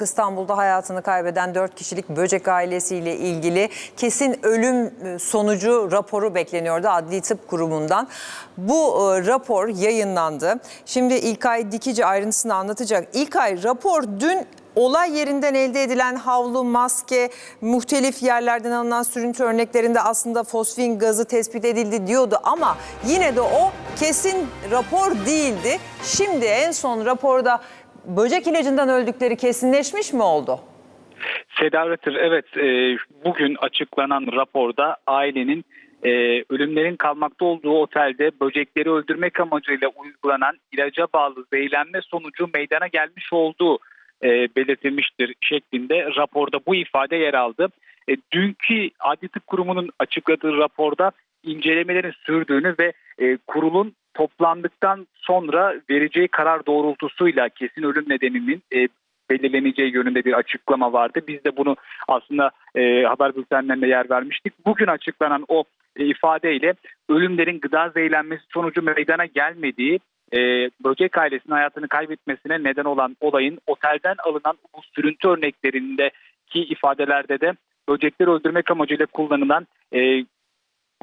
İstanbul'da hayatını kaybeden 4 kişilik böcek ailesiyle ilgili kesin ölüm e, sonucu raporu bekleniyordu Adli Tıp Kurumu'ndan. Bu e, rapor yayınlandı. Şimdi İlkay Dikici ayrıntısını anlatacak. İlkay rapor dün olay yerinden elde edilen havlu, maske, muhtelif yerlerden alınan sürüntü örneklerinde aslında fosfin gazı tespit edildi diyordu ama yine de o kesin rapor değildi. Şimdi en son raporda böcek ilacından öldükleri kesinleşmiş mi oldu? Seda Ötür, evet e, bugün açıklanan raporda ailenin e, ölümlerin kalmakta olduğu otelde böcekleri öldürmek amacıyla uygulanan ilaca bağlı zehirlenme sonucu meydana gelmiş olduğu e, belirtilmiştir şeklinde raporda bu ifade yer aldı. E, dünkü Adli Tıp Kurumu'nun açıkladığı raporda incelemelerin sürdüğünü ve e, kurulun toplandıktan sonra vereceği karar doğrultusuyla kesin ölüm nedeninin e, belirleneceği yönünde bir açıklama vardı. Biz de bunu aslında e, haber bültenlerinde yer vermiştik. Bugün açıklanan o e, ifadeyle ölümlerin gıda zehirlenmesi sonucu meydana gelmediği e, böcek ailesinin hayatını kaybetmesine neden olan olayın otelden alınan bu sürüntü örneklerindeki ifadelerde de böcekleri öldürmek amacıyla kullanılan e,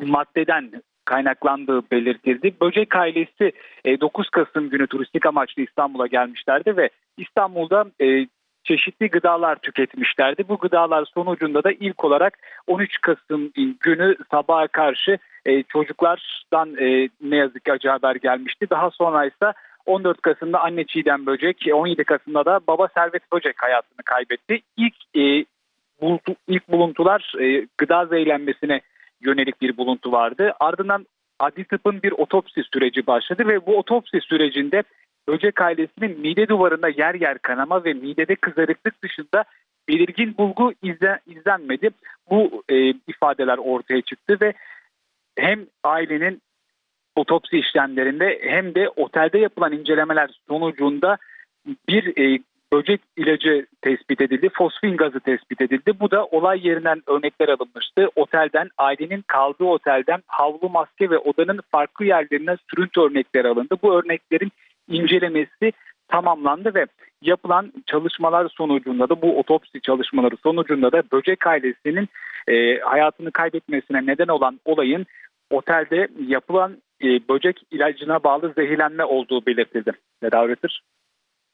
maddeden kaynaklandığı belirtildi. Böcek ailesi e, 9 Kasım günü turistik amaçlı İstanbul'a gelmişlerdi ve İstanbul'da e, çeşitli gıdalar tüketmişlerdi. Bu gıdalar sonucunda da ilk olarak 13 Kasım günü sabaha karşı e, çocuklardan e, ne yazık ki acı haber gelmişti. Daha sonra ise 14 Kasım'da anne Çiğdem Böcek, 17 Kasım'da da baba Servet Böcek hayatını kaybetti. İlk e, buluntu, ilk buluntular e, gıda zehirlenmesine yönelik bir buluntu vardı. Ardından adli tıpın bir otopsi süreci başladı ve bu otopsi sürecinde böcek ailesinin mide duvarında yer yer kanama ve midede kızarıklık dışında belirgin bulgu izle, izlenmedi. Bu e, ifadeler ortaya çıktı ve hem ailenin otopsi işlemlerinde hem de otelde yapılan incelemeler sonucunda bir e, böcek ilacı tespit edildi. Fosfin gazı tespit edildi. Bu da olay yerinden örnekler alınmıştı. Otelden, ailenin kaldığı otelden havlu, maske ve odanın farklı yerlerinden sürüntü örnekleri alındı. Bu örneklerin incelemesi tamamlandı ve yapılan çalışmalar sonucunda da bu otopsi çalışmaları sonucunda da böcek ailesinin e, hayatını kaybetmesine neden olan olayın otelde yapılan e, böcek ilacına bağlı zehirlenme olduğu belirtildi. Öğretir.